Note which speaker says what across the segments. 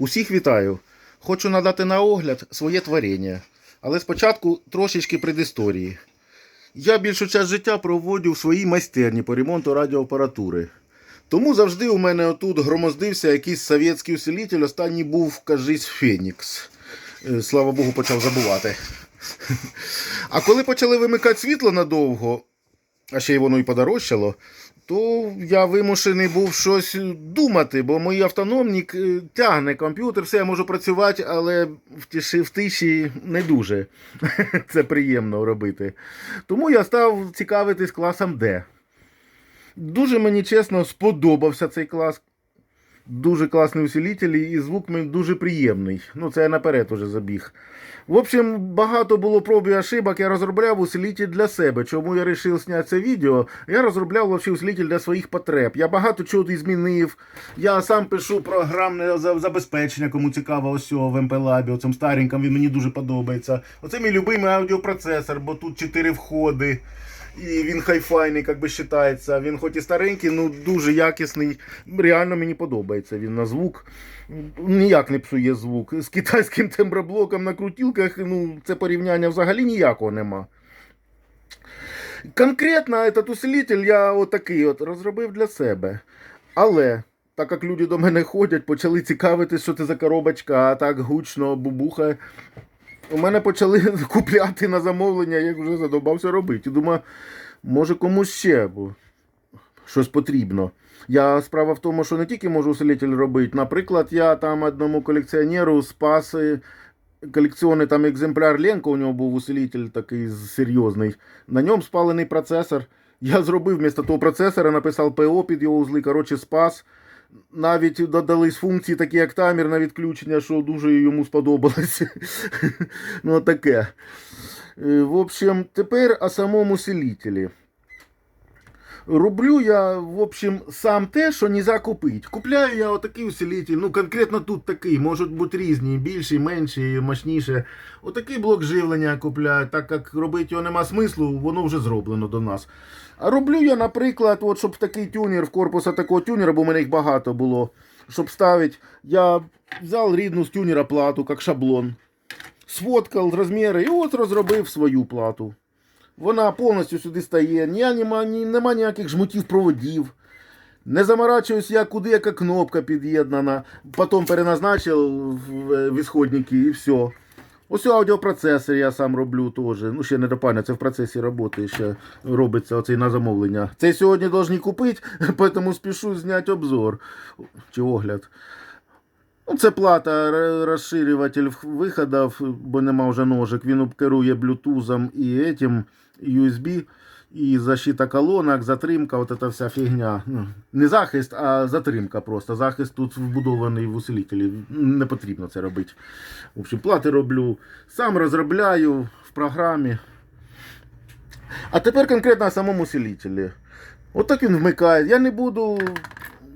Speaker 1: Усіх вітаю! Хочу надати на огляд своє творіння. Але спочатку трошечки предісторії. Я більшу час життя проводив в своїй майстерні по ремонту радіоапаратури. Тому завжди у мене отут громоздився якийсь совєтський усилитель, останній був, кажись, Фенікс. Е, Слава Богу, почав забувати. А коли почали вимикати світло надовго, а ще й воно і подорожчало, то я вимушений був щось думати, бо мій автономник е, тягне комп'ютер, все я можу працювати, але в тиші, в тиші не дуже. Це приємно робити. Тому я став цікавитись класом D. Дуже мені чесно сподобався цей клас. Дуже класний усилитель і звук мені дуже приємний. Ну, це я наперед уже забіг. В общем, багато було проб і ошибок. Я розробляв усилитель для себе. Чому я вирішив зняти це відео? Я розробляв вообще усилитель для своїх потреб. Я багато чого змінив. Я сам пишу програмне забезпечення, кому цікаво, ось в MPLab, оцим стареньким, він мені дуже подобається. Оце мій любимий аудіопроцесор, бо тут 4 входи. І він хайфайний, як би вважається. Він хоч і старенький, ну дуже якісний. Реально мені подобається він на звук. Ніяк не псує звук. З китайським темброблоком на крутілках, ну, це порівняння взагалі ніякого нема. Конкретно этот усилитель я отакий от розробив для себе. Але, так як люди до мене ходять, почали цікавитись, що це за коробочка, а так гучно бубухає. У мене почали купляти на замовлення, я вже задобався робити. І думаю, може комусь ще бо щось потрібно. Я справа в тому, що не тільки можу усилитель робити. Наприклад, я там одному колекціонеру спас колекційний там екземпляр Ленко, у нього був усилитель такий серйозний. На ньому спалений процесор. Я зробив вмісто того процесора, написав ПО під його узли, коротше, спас. Навіть додались функції, такі як таймер на відключення, що дуже йому сподобалось. ну, таке. Е, В общем, тепер о самому усилителі. Роблю я, в общем, сам те, що не закупить. Купляю я отакий усилитель, ну конкретно тут такий, можуть бути різні, більші, менші, мощніші. Отакий блок живлення купляю, так як робити його нема смислу, воно вже зроблено до нас. А роблю я, наприклад, от, щоб такий тюнер в корпуса такого тюнера, бо в мене їх багато було. Щоб ставити, я взяв рідну з тюнера плату, як шаблон. Сфоткав розміри і от розробив свою плату. Вона повністю сюди стає, ні, нема, ні, нема ніяких жмутів проводів. Не заморачуюсь я, куди яка кнопка під'єднана. Потім переназначив в е, ісходники і все. Ось аудіопроцесор я сам роблю теж. Ну, ще не допально, це в процесі роботи ще робиться оцей на замовлення. Цей сьогодні повинні купити, тому спішу зняти обзор чи огляд. Ну, це плата, розширюватель виходів, бо нема вже ножик. Він керує блютузом і этим USB, і защита колонок, затримка, от ця вся фігня. Ну, не захист, а затримка просто. Захист тут вбудований в усилителі. Не потрібно це робити. В общем, плати роблю. Сам розробляю в програмі. А тепер конкретно о самому усилителі. Отак він вмикає. Я не буду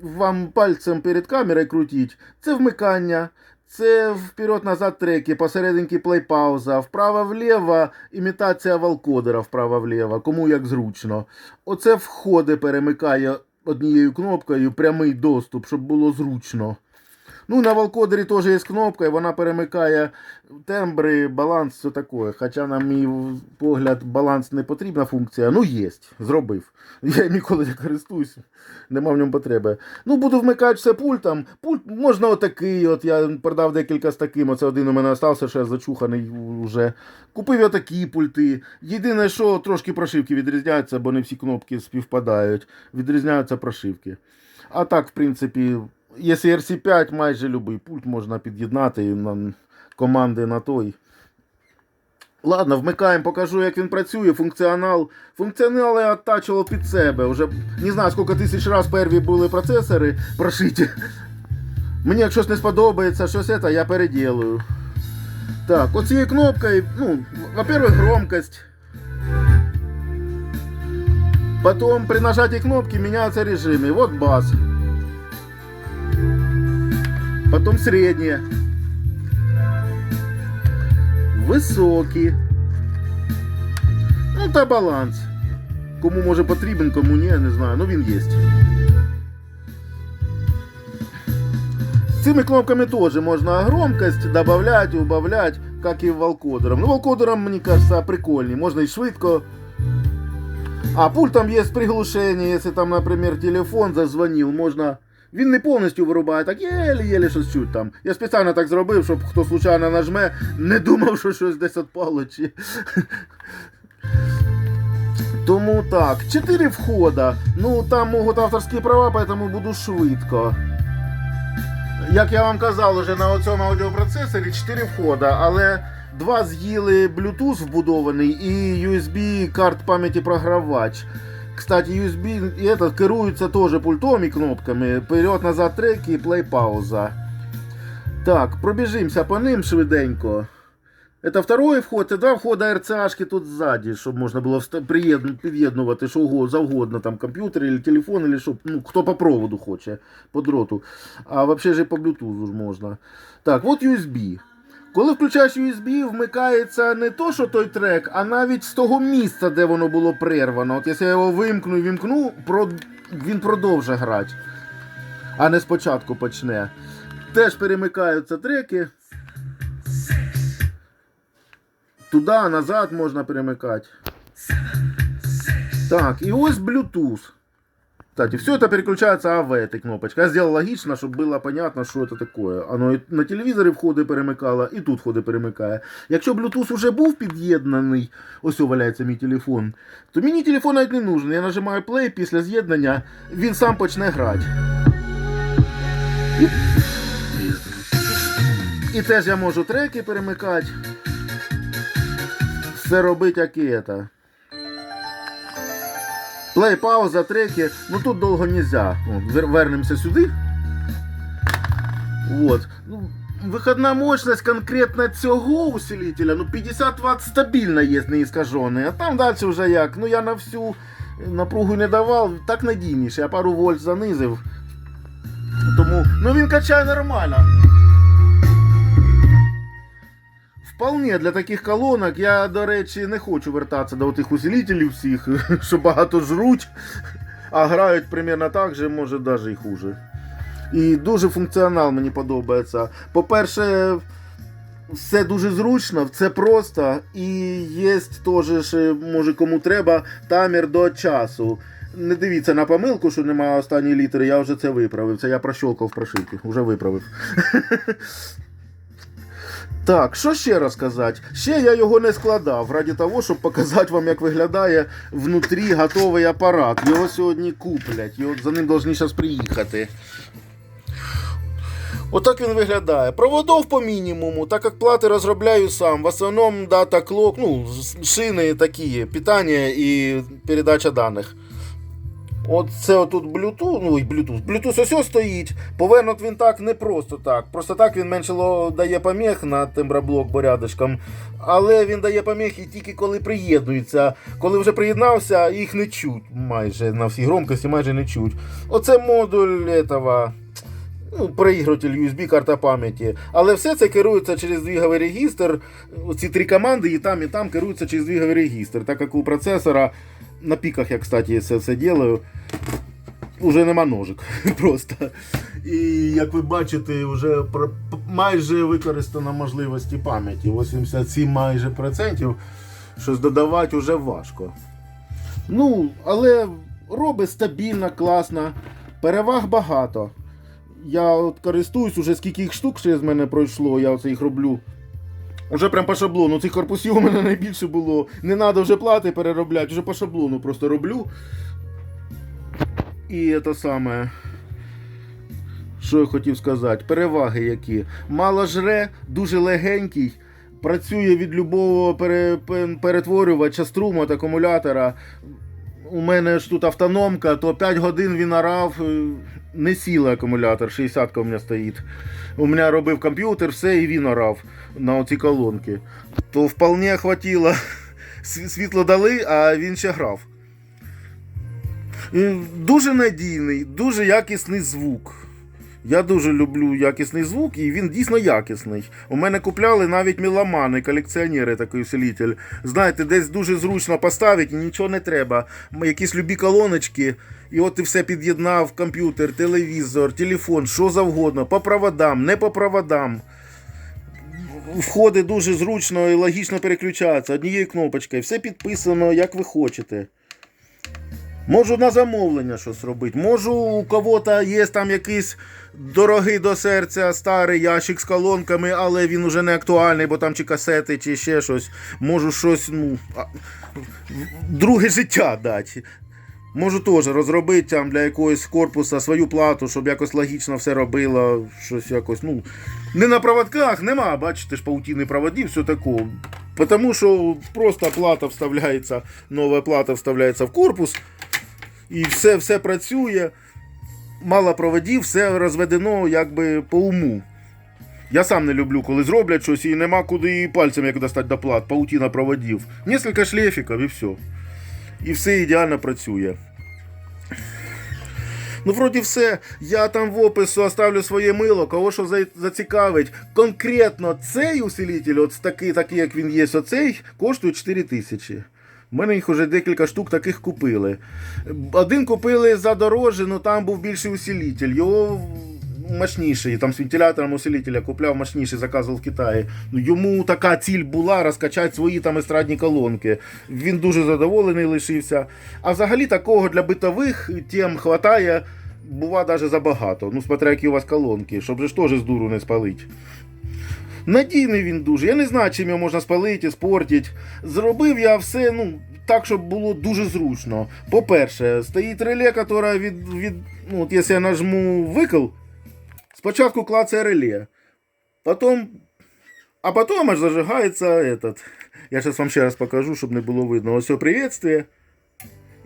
Speaker 1: вам пальцем перед камерою крутити. Це вмикання. Це вперед-назад треки, посерединки плей-пауза, вправо-вліво імітація валкодера вправо-вліво, кому як зручно. Оце входи перемикає однією кнопкою прямий доступ, щоб було зручно. Ну, на валкодері теж є кнопка, і вона перемикає тембри, баланс, все таке. Хоча, на мій погляд, баланс не потрібна функція. Ну, є, зробив. Я ніколи не користуюсь, нема в ньому потреби. Ну, буду вмикати все пультом. Пульт можна отакий. От я продав декілька з таким. Оце один у мене залишився, ще зачуханий вже. Купив я такі пульти. Єдине, що трошки прошивки відрізняються, бо не всі кнопки співпадають. Відрізняються прошивки. А так, в принципі, якщо RC5, майже будь-який пульт можна під'єднати на команди на той. Ладно, вмикаємо, покажу, як він працює. Функціонал. Функціонал я оттачував під себе. Уже не знаю, скільки тисяч раз перві були процесори прошиті. Мені як щось не сподобається, щось це, я переділую. Так, оцією кнопкою, ну, во-первых, громкость. Потом при нажатии кнопки меняются режимы. Вот бас. Потом средние. Високі. Ну та баланс. Кому може потрібен, кому ні, не знаю. Ну він є. Цими кнопками теж можна громкость додавати, убавляти, як і волкодером. Ну, волкодером, мені кажется, прикольний, можна і швидко. А пультом є приглушення, якщо там, наприклад, телефон зазвонив, можна. Він не повністю вирубає, так єлі-єлі щось чуть там. Я спеціально так зробив, щоб хто случайно нажме, не думав, що щось десь відпало чи. Тому так, 4 входа. Ну там можуть авторські права, поэтому буду швидко. Як я вам казав, уже на цьому аудіопроцесорі 4 входа, але два з'їли Bluetooth вбудований і USB карт пам'яті програвач. Кстати, USB і этот, керується теж пультом і кнопками. Вперед, назад треки, плей пауза. Так, пробіжимося по ним швиденько. Это второй вход, і два входа РЦАшки тут ззаді, щоб можна було під'єднувати що завгодно, там комп'ютер, или телефон, или щоб, ну, хто по проводу хоче, по дроту. А взагалі ж і по Bluetooth ж можна. Так, от USB. Коли включаєш USB, вмикається не то, що той трек, а навіть з того місця, де воно було прервано. От якщо я його вимкну і вімкну, він продовжує грати, а не спочатку почне. Теж перемикаються треки. Туди, назад можна перемикати. Так, і ось Bluetooth. Кстати, все это переключается АВ этой кнопочкой. Я сделал логично, чтобы было понятно, що це таке. Оно і на телевізорі входи перемикало, і тут входи перемикає. Якщо Bluetooth уже був під'єднаний, ось о, валяється мій телефон, то мені телефон навіть не нужен. Я нажимаю play після з'єднання, він сам почне грати. І, і теж я можу треки перемикати. Все робити, як і це. Плей, пауза, треки. Ну тут довго нельзя. От, вернемося сюди. Вот. Ну, виходна мощність конкретно цього усилителя, ну 50 Вт стабільно є неіскажений. А там далі вже як. Ну я на всю напругу не давав, так надійніше. Я пару вольт занизив. Тому. Ну він качає нормально. Вполне для таких колонок я, до речі, не хочу вертатися до тих усилителів всіх, що багато жруть, а грають примерно так же, може навіть і хуже. І дуже функціонал мені подобається. По-перше, все дуже зручно, це просто. І є теж, може кому треба, таймер до часу. Не дивіться на помилку, що немає останньої літери, я вже це виправив. Це я прощолкав в прошивки, вже виправив. Так, що ще розказати? Ще я його не складав, раді того, щоб показати вам, як виглядає внутрі готовий апарат. Його сьогодні куплять, його, за ним повинні зараз приїхати. Отак він виглядає. Проводов по мінімуму, так як плати розробляю сам. В основному дата клок, ну, шини такі, питання і передача даних. От це отут Bluetooth, ну і Bluetooth. Bluetooth ось ось стоїть. Повернут він так не просто так. Просто так він менше дає поміг на темброблок порядочком. Але він дає поміхи тільки коли приєднується. Коли вже приєднався, їх не чуть майже на всій громкості майже не чуть. Оце модуль этого, ну, проігруватель USB, карта пам'яті. Але все це керується через двіговий регістр. Ці три команди і там, і там керуються через двіговий регістр. Так як у процесора на піках я, кстати, це все делаю. Уже нема ножик просто. І як ви бачите, вже майже використано можливості пам'яті. 87 майже процентів. Щось додавати вже важко. Ну, але робить стабільно, класно. Переваг багато. Я от користуюсь уже скільки їх штук ще з мене пройшло, я оце їх роблю. Уже прям по шаблону. Цих корпусів у мене найбільше було. Не треба вже плати переробляти, вже по шаблону просто роблю. І це саме. Що я хотів сказати? Переваги які. Мало жре, дуже легенький. Працює від любого пере, перетворювача струму та акумулятора. У мене ж тут автономка, то 5 годин він орав, не сіла акумулятор, 60 у мене стоїть. У мене робив комп'ютер, все, і він орав на оці колонки. То вполне хватило. Світло дали, а він ще грав. Дуже надійний, дуже якісний звук. Я дуже люблю якісний звук, і він дійсно якісний. У мене купляли навіть меломани, колекціонери такий усилитель. Знаєте, десь дуже зручно поставити, нічого не треба. Якісь любі колоночки, і от ти все під'єднав, комп'ютер, телевізор, телефон, що завгодно, по проводам, не по проводам. Входи дуже зручно і логічно переключаються однією кнопочкою. Все підписано, як ви хочете. Можу на замовлення щось робити. Можу у кого-то є там якийсь дорогий до серця старий ящик з колонками, але він уже не актуальний, бо там чи касети, чи ще щось. Можу щось, ну, друге життя дати. Можу теж розробити там для якогось корпуса свою плату, щоб якось логічно все робило, щось якось, ну. Не на проводках, нема, бачите ж, паутини проводів, все такого. Потому що просто плата вставляється, нова плата вставляється в корпус, і все, все працює. Мало проводів, все розведено якби по уму. Я сам не люблю, коли зроблять щось і нема куди пальцем як достати до плат, паутина проводів. Несколько шлейфиків і все. І все ідеально працює. Ну, вроді все. Я там в опису оставлю своє мило, кого що зацікавить. Конкретно цей усилитель, от такий, такий, як він є, оцей, коштує 4 тисячі. У мене їх уже декілька штук таких купили. Один купили за дороже, але там був більший усилитель. Його мощніший, там з вентилятором усилителя купляв мощніший, заказував в Китаї. Ну, Йому така ціль була розкачати свої там естрадні колонки. Він дуже задоволений лишився. А взагалі такого для битових тем хватає, бува навіть забагато. Ну, смотря які у вас колонки, щоб же ж теж з дуру не спалити. Надійний він дуже. Я не знаю, чим його можна спалити, спортити. Зробив я все, ну, так, щоб було дуже зручно. По-перше, стоїть реле, яке від, від. Ну, от якщо я нажму викл, спочатку клацає реле. Потім. А потім аж зажигається этот. Я зараз вам ще раз покажу, щоб не було видно. Ось приветствие.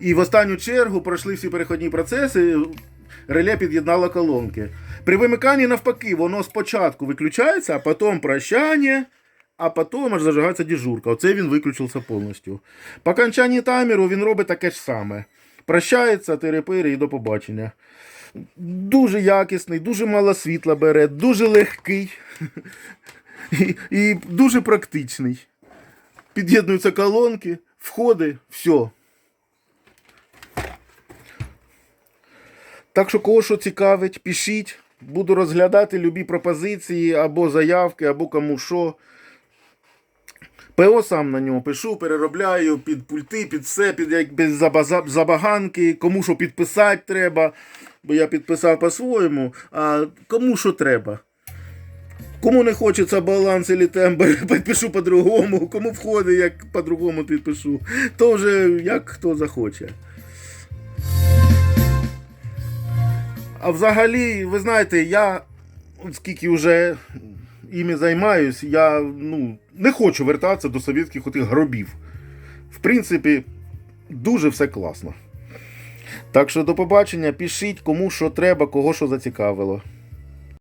Speaker 1: І в останню чергу пройшли всі переходні процеси, реле під'єднало колонки. При вимиканні навпаки, воно спочатку виключається, а потім прощання, а потім аж зажигається дежурка. Оце він виключився повністю. По окончанні таймеру він робить таке ж саме. Прощається, терепири і до побачення. Дуже якісний, дуже мало світла бере, дуже легкий і, і дуже практичний. Під'єднуються колонки, входи, все. Так що, кого що цікавить, пишіть. Буду розглядати любі пропозиції або заявки, або кому що. ПО сам на нього пишу, переробляю під пульти, під все, під, під забаганки, кому що підписати треба, бо я підписав по-своєму, а кому що треба. Кому не хочеться баланс или тембр, підпишу по-другому, кому входить, як по-другому підпишу, то вже як хто захоче. А взагалі, ви знаєте, я скільки вже іми займаюсь, я ну, не хочу вертатися до совєтських отих гробів. В принципі, дуже все класно. Так що до побачення, пишіть, кому що треба, кого що зацікавило.